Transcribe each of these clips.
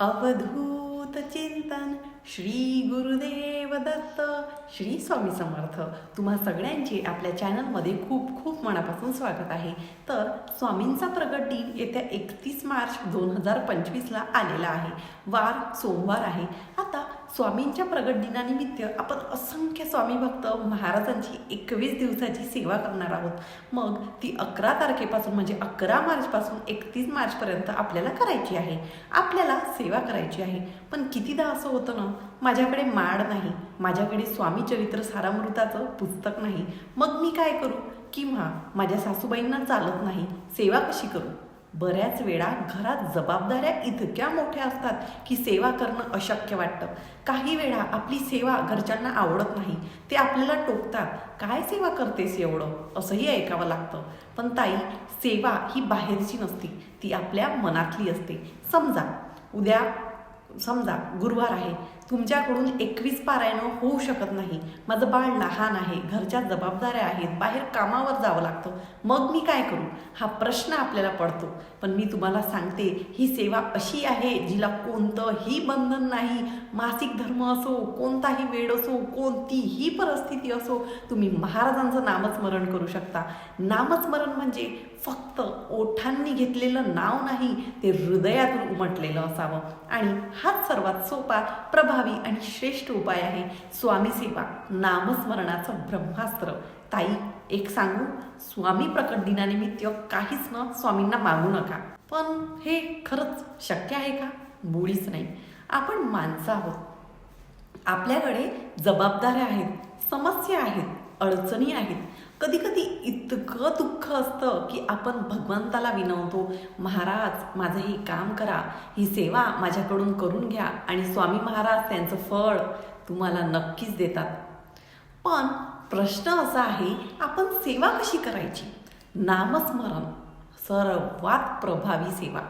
अवधूत चिंतन श्री गुरुदेव दत्त श्री स्वामी समर्थ. तुम्हा सगळ्यांचे आपल्या चॅनलमध्ये खूप खूप मनापासून स्वागत आहे. तर स्वामींचा प्रगट दिन येत्या एकतीस मार्च दोन हजार पंचवीसला आलेला आहे. वार सोमवार आहे. आता स्वामींच्या प्रगट दिनानिमित्त आपण असंख्य स्वामी भक्त महाराजांची एकवीस दिवसाची सेवा करणार आहोत. मग ती अकरा तारखेपासून म्हणजे अकरा मार्चपासून एकतीस मार्चपर्यंत आपल्याला करायची आहे. आपल्याला सेवा करायची आहे. पण कितीदा असं होतं ना माझ्याकडे माड नाही माझ्याकडे स्वामी चरित्र सारामृताचं पुस्तक नाही. मग मी काय करू? किंवा माझ्या सासूबाईंना चालत नाही. सेवा कशी करू? बऱ्याच वेळा घरात जबाबदाऱ्या इतक्या मोठ्या असतात की सेवा करणं अशक्य वाटतं. काही वेळा आपली सेवा घरच्यांना आवडत नाही. ते आपल्याला टोकतात काय सेवा करतेस एवढं? असंही ऐकावं लागतं. पण ताई सेवा ही बाहेरची नसते ती आपल्या मनातली असते. समजा उद्या समजा गुरुवार आहे तुमच्याकडून एकवीस पारायणं होऊ शकत नाही. माझं बाळ लहान आहे घरच्या जबाबदाऱ्या आहेत बाहेर कामावर जावं लागतं. मग मी काय करू? हा प्रश्न आपल्याला पडतो. पण मी तुम्हाला सांगते ही सेवा अशी आहे जिला कोणतंही बंधन नाही. मासिक धर्म असो कोणताही वेळ असो कोणतीही परिस्थिती असो तुम्ही महाराजांचं नामस्मरण करू शकता. नामस्मरण म्हणजे फक्त ओठांनी घेतलेलं नाव नाही ते हृदयातून उमटलेलं असावं. आणि हा हाच सर्वात सोपा प्रभावी आणि श्रेष्ठ उपाय आहे. स्वामीसेवा नामस्मरणाचं ब्रह्मास्त्र. ताई एक सांगू? स्वामी प्रकट दिनानिमित्त काहीच न स्वामींना मागू नका. पण हे खरंच शक्य आहे का? मुळीच नाही. आपण माणसं आहोत. आपल्याकडे जबाबदाऱ्या आहेत समस्या आहेत अडचणी आहेत. कधी कधी इतकं दुःख असतं की आपण भगवंताला विनवतो महाराज माझं हे काम करा ही सेवा माझ्याकडून करून घ्या आणि स्वामी महाराज त्यांचं फळ तुम्हाला नक्कीच देतात. पण प्रश्न असा आहे आपण सेवा कशी करायची? नामस्मरण सर्वात प्रभावी सेवा.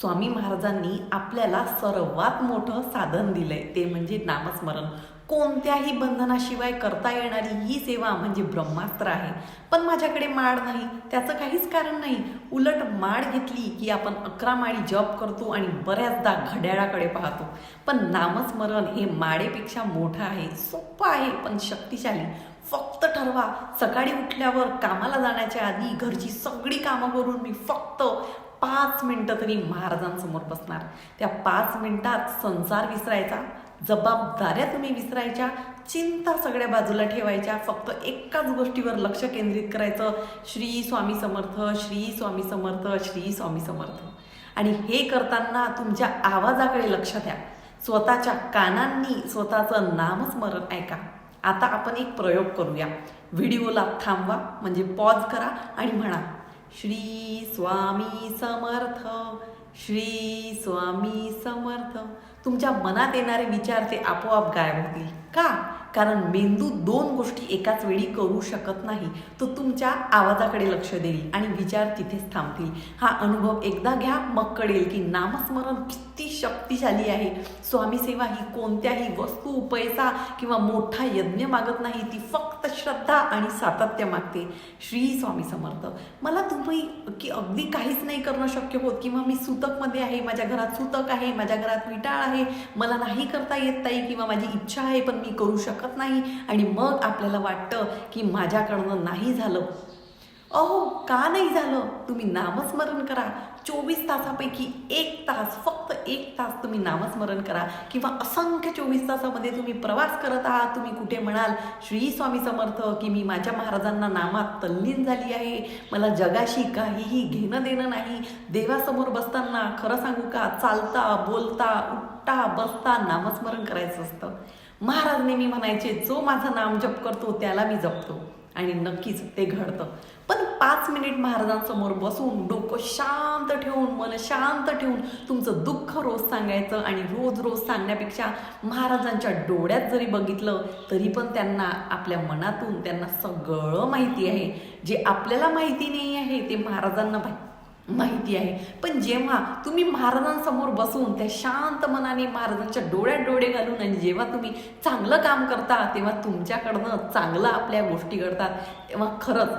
स्वामी महाराजांनी आपल्याला सर्वात मोठं साधन दिलंय ते म्हणजे नामस्मरण. कोणत्याही बंधनाशिवाय करता येणारी ही सेवा म्हणजे ब्रह्मास्त्र आहे. पण माझ्याकडे माड नाही त्याचं काहीच कारण नाही. उलट माड घेतली की आपण अकरा माळी जॉब करतो आणि बऱ्याचदा घड्याळाकडे पाहतो. पण नामस्मरण हे माडेपेक्षा मोठं आहे सोपं आहे पण शक्तिशाली. फक्त ठरवा सकाळी उठल्यावर कामाला जाण्याच्या आधी घरची सगळी कामं करून मी फक्त पाच मिनटं तरी महाराजांसमोर बसणार. त्या पाच मिनिटात संसार विसरायचा जबाबदाऱ्या तुम्ही विसरायच्या चिंता सगळ्या बाजूला ठेवायच्या फक्त एकाच गोष्टीवर लक्ष केंद्रित करायचं. श्री स्वामी समर्थ श्री स्वामी समर्थ श्री स्वामी समर्थ. आणि हे करताना तुमच्या आवाजाकडे लक्ष द्या. स्वतःच्या कानांनी स्वतःचं नामस्मरण ऐका. आता आपण एक प्रयोग करूया. व्हिडिओला थांबवा म्हणजे पॉज करा आणि म्हणा श्री स्वामी समर्थ श्री स्वामी समर्थ. तुमच्या मनात येणारे विचार ते आपोआप गायब होतील. का? कारण मेंदू दोन गोष्टी एकाच वेळी करू शकत नाही तो तुमच्या आवाजाकडे लक्ष देईल आणि विचार तिथेच थांबतील. हा अनुभव एकदा घ्या मग कळेल की नामस्मरण किती शक्तिशाली आहे. स्वामीसेवा ही कोणत्याही वस्तू पैसा किंवा मोठा यज्ञ मागत नाही ती फक्त श्रद्धा आणि सातत्य मागते. श्री स्वामी समर्थ मला तुम्ही की अगदी काहीच नाही करणं शक्य होत किंवा मी सुतकमध्ये आहे माझ्या घरात सुतक आहे माझ्या घरात विटाळ आहे मला नाही करता येत ताई किंवा माझी इच्छा आहे पण मी करू शकत नाही. आणि मग आपल्याला वाटतं की माझ्याकडनं नाही झालं. अहो का नाही झालं? तुम्ही नामस्मरण करा. चोवीस तासापैकी एक तास फक्त एक तास तुम्ही नामस्मरण करा. किंवा असंख्य चोवीस तासामध्ये तुम्ही प्रवास करत आहात. तुम्ही कुठे म्हणाल श्री स्वामी समर्थ की मी माझ्या महाराजांना नामात तल्लीन झाली आहे. मला जगाशी काहीही घेणं देणं नाही. देवासमोर बसताना खरं सांगू का? चालता बोलता उठता बसता नामस्मरण करायचं असतं. महाराज नेहमी म्हणायचे जो माझं नाम जप करतो त्याला मी जपतो. आणि नक्कीच ते घडतं. पण पाच मिनिट महाराजांसमोर बसून डोकं शांत ठेवून मन शांत ठेवून तुमचं दुःख रोज सांगायचं आणि रोज रोज सांगण्यापेक्षा महाराजांच्या डोळ्यात जरी बघितलं तरी पण त्यांना आपल्या मनातून त्यांना सगळं माहिती आहे. जे आपल्याला माहिती नाही आहे ते महाराजांना माहिती माहिती आहे. पण जेव्हा तुम्ही महाराजांसमोर बसून त्या शांत मनाने महाराजांच्या डोळ्यात डोळे घालून आणि जेव्हा तुम्ही चांगलं काम करता तेव्हा तुमच्याकडनं चांगलं आपल्या गोष्टी घडतात. तेव्हा खरंच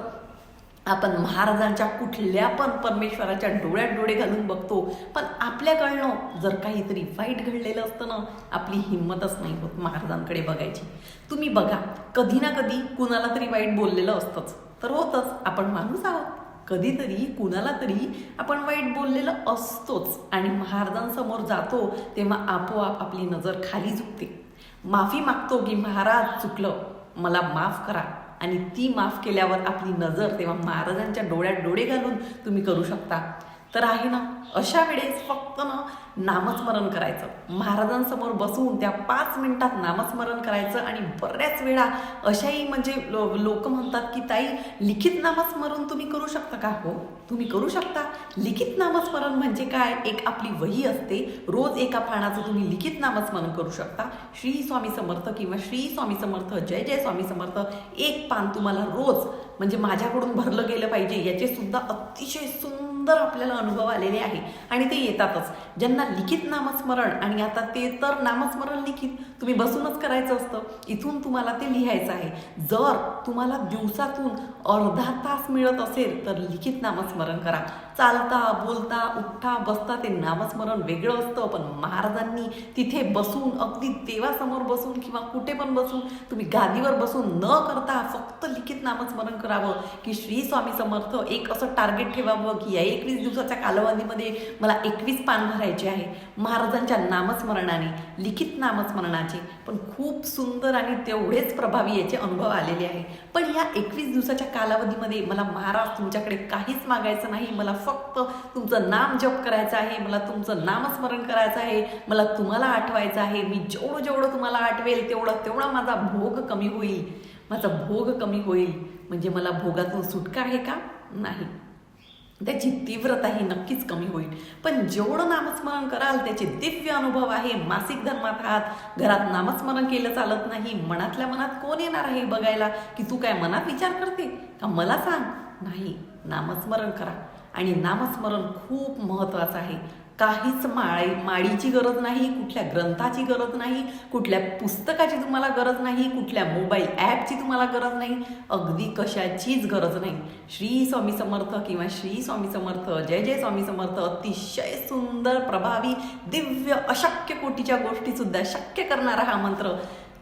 आपण महाराजांच्या कुठल्या पण परमेश्वराच्या डोळ्यात डोळे घालून बघतो. पण आपल्याकडनं जर काहीतरी वाईट घडलेलं असतं ना आपली हिंमतच नाही होत महाराजांकडे बघायची. तुम्ही बघा कधी ना कधी कुणाला तरी वाईट बोललेलं असतंच. तर होतच. आपण माणूस आहोत. कधीतरी कुणाला तरी आपण वाईट बोललेलं असतोच आणि महाराजांसमोर जातो तेव्हा आपोआप आपली नजर खाली झुकते. माफी मागतो की महाराज चुकलं. मला माफ करा. आणि ती माफ केल्यावर आपली नजर तेव्हा महाराजांच्या डोळ्यात डोळे घालून तुम्ही करू शकता. तर आहे ना अशा वेळेस फक्त ना नामस्मरण करायचं. महाराजांसमोर बसून त्या पाच मिनिटात नामस्मरण करायचं आणि बऱ्याच वेळा अशाही म्हणजे लो लोक म्हणतात की ताई लिखित नामस्मरण तुम्ही करू शकता का? हो तुम्ही करू शकता. लिखित नामस्मरण म्हणजे काय? एक आपली वही असते. रोज एका पानाचं तुम्ही लिखित नामस्मरण करू शकता. श्री स्वामी समर्थ किंवा श्री स्वामी समर्थ जय जय स्वामी समर्थ एक पान तुम्हाला रोज म्हणजे माझ्याकडून भरलं गेलं पाहिजे याचे सुद्धा अतिशय सुंदर आपल्याला अनुभव आलेले आहे. आणि ते येतातच. ज्यांना लिखित नामस्मरण आणि आता ते तर नामस्मरण लिखित तुम्ही बसूनच करायचं असतं. इथून तुम्हाला ते लिहायचं आहे. जर तुम्हाला दिवसातून अर्धा तास मिळत असेल तर लिखित नामस्मरण करा. चालता बोलता उठता बसता ते नामस्मरण वेगळं असतं पण महाराजांनी तिथे बसून अगदी देवासमोर बसून किंवा कुठे पण बसून तुम्ही गादीवर बसून न करता फक्त लिखित नामस्मरण करावं की श्री स्वामी समर्थ एक असं टार्गेट ठेवावं की या एकवीस दिवसाच्या कालावधीमध्ये मला एकवीस पान भरायचे आहे. महाराजांच्या नामस्मरणाने लिखित नामस्मरणाने नामस्मरणाचे पण खूप सुंदर आणि तेवढेच प्रभावी याचे अनुभव आलेले आहे. पण या एकवीस दिवसाच्या कालावधीमध्ये मला महाराज तुमच्याकडे काहीच मागायचं नाही. मला फक्त तुमचं नाम जप करायचं आहे. मला तुमचं नामस्मरण करायचं आहे. मला तुम्हाला आठवायचं आहे. मी जेवढं जेवढं तुम्हाला आठवेल तेवढं तेवढा माझा भोग कमी होईल. माझा भोग कमी होईल. म्हणजे मला भोगातून सुटका आहे का? नाही. त्याची तीव्रता ही नक्कीच कमी होईल. पण जेवढं नामस्मरण कराल त्याचे दिव्य अनुभव आहे. मासिक धर्मात आहात घरात नामस्मरण केलं चालत नाही. मनातल्या मनात कोण येणार आहे बघायला? की तू काय मनात विचार करते? का मला सांग? नाही नामस्मरण करा. आणि नामस्मरण खूप महत्त्वाचं आहे. काहीच माळी माळीची गरज नाही कुठल्या ग्रंथाची गरज नाही कुठल्या पुस्तकाची तुम्हाला गरज नाही कुठल्या मोबाईल ॲपची तुम्हाला गरज नाही अगदी कशाचीच गरज नाही. श्री स्वामी समर्थ किंवा श्री स्वामी समर्थ जय जय स्वामी समर्थ अतिशय सुंदर प्रभावी दिव्य अशक्य कोटीच्या गोष्टीसुद्धा शक्य करणारा हा मंत्र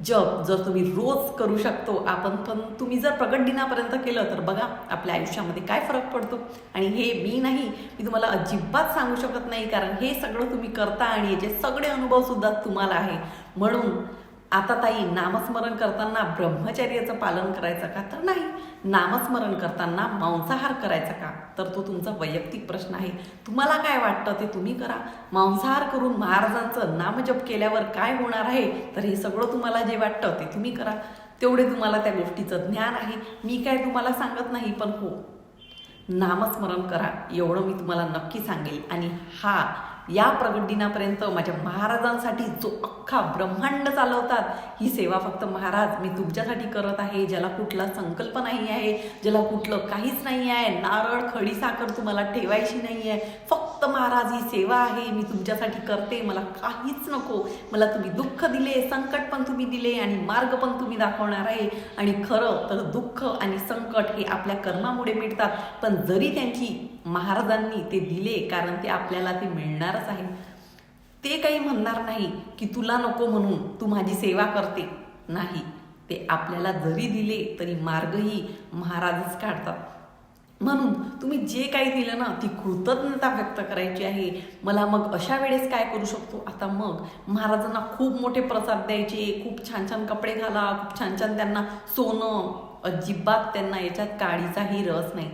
जप जर तुम्ही रोज करू शकतो आपण पण तुम्ही जर प्रगट दिनापर्यंत केलं तर बघा आपल्या आयुष्यामध्ये काय फरक पडतो. आणि हे मी नाही मी तुम्हाला अजिबात सांगू शकत नाही कारण हे सगळं तुम्ही करता आणि याचे सगळे अनुभव सुद्धा तुम्हाला आहे. म्हणून आता ताई नामस्मरण करताना ब्रह्मचर्याचं पालन करायचं का? तर नाही. नामस्मरण करताना मांसाहार करायचा का? तर तो तुमचा वैयक्तिक प्रश्न आहे. तुम्हाला काय वाटतं ते तुम्ही करा. मांसाहार करून महाराजांचं नामजप केल्यावर काय होणार आहे? तर हे सगळं तुम्हाला जे वाटतं ते तुम्ही करा. तेवढे तुम्हाला त्या गोष्टीचं ज्ञान आहे. मी काय तुम्हाला सांगत नाही पण हो. नामस्मरण करा. एवढं मी तुम्हाला नक्की सांगेल. आणि हा या प्रगट दिनापर्यंत माझ्या महाराजांसाठी जो अख्खा ब्रह्मांड चालवतात ही सेवा फक्त महाराज मी तुमच्यासाठी करत आहे ज्याला कुठला संकल्प नाही आहे ज्याला कुठलं काहीच नाही आहे नारळ खडी साखर तुम्हाला ठेवायची नाही आहे. फक्त महाराज ही सेवा आहे मी तुमच्यासाठी करते मला काहीच नको. मला तुम्ही दुःख दिले संकट पण तुम्ही दिले आणि मार्ग पण तुम्ही दाखवणार आहे. आणि खरं तर दुःख आणि संकट हे आपल्या कर्मामुळे मिळतात पण जरी त्यांची महाराजांनी ते दिले कारण ते आपल्याला ते मिळणारच आहे. ते काही म्हणणार नाही की तुला नको म्हणून तू माझी सेवा करते. नाही ते आपल्याला जरी दिले तरी मार्गही महाराजच काढतात. म्हणून तुम्ही जे काही दिलं ना ती कृतज्ञता व्यक्त करायची आहे. मला मग अशा वेळेस काय करू शकतो? आता मग महाराजांना खूप मोठे प्रसाद द्यायचे खूप छान छान कपडे घाला खूप छान छान त्यांना सोनं अजिबात त्यांना याच्यात काळीचाही रस नाही.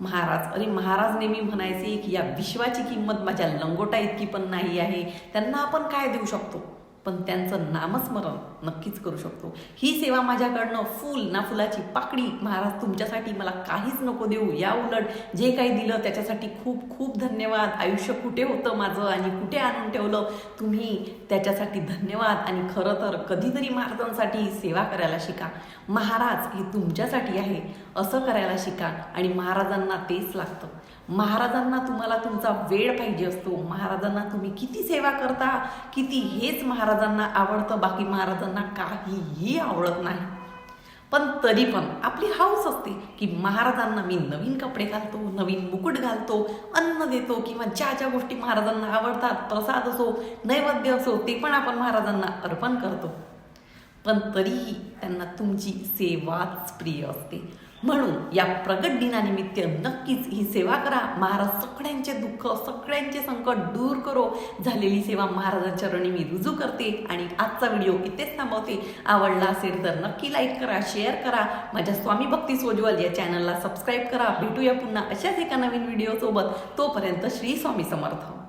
महाराज. अरे महाराज नेहमी म्हणायचे की या विश्वाची किंमत माझ्या लंगोटा इतकी पण नाही आहे. त्यांना आपण काय देऊ शकतो? पण त्यांचं नामस्मरण नक्कीच करू शकतो. ही सेवा माझ्याकडनं फूल ना फुलाची पाकडी महाराज तुमच्यासाठी मला काहीच नको देऊ. या उलट जे काही दिलं त्याच्यासाठी खूप खूप धन्यवाद. आयुष्य कुठे होतं माझं आणि कुठे आणून ठेवलं? तुम्ही त्याच्यासाठी धन्यवाद आणि खरं तर कधीतरी महाराजांसाठी सेवा करायला शिका. महाराज हे तुमच्यासाठी आहे असं करायला शिका आणि महाराजांना तेच लागतं. महाराजांना तुम्हाला तुमचा वेळ पाहिजे असतो. महाराजांना तुम्ही किती सेवा करता किती हेच महाराजांना आवडतं. बाकी महाराजांना त्यांना काहीही आवडत नाही. पण तरी पण आपली हाऊस असते की महाराजांना मी नवीन कपडे घालतो नवीन मुकुट घालतो अन्न देतो किंवा ज्या ज्या गोष्टी महाराजांना आवडतात प्रसाद असो नैवेद्य असो ते पण आपण महाराजांना अर्पण करतो. पण तरीही त्यांना तुमची सेवाच प्रिय असते. म्हणून या प्रगट दिनानिमित्त नक्कीच ही सेवा करा. महाराज सगळ्यांचे दुःख सगळ्यांचे संकट दूर करो. झालेली सेवा महाराजांच्या चरणी मी रुजू करते आणि आजचा व्हिडिओ इथेच थांबवते. आवडला असेल तर नक्की लाईक करा शेअर करा. माझ्या स्वामी भक्ती सोजवल या चॅनलला सबस्क्राईब करा. भेटूया पुन्हा अशाच एका नवीन व्हिडिओसोबत तोपर्यंत श्री स्वामी समर्थ.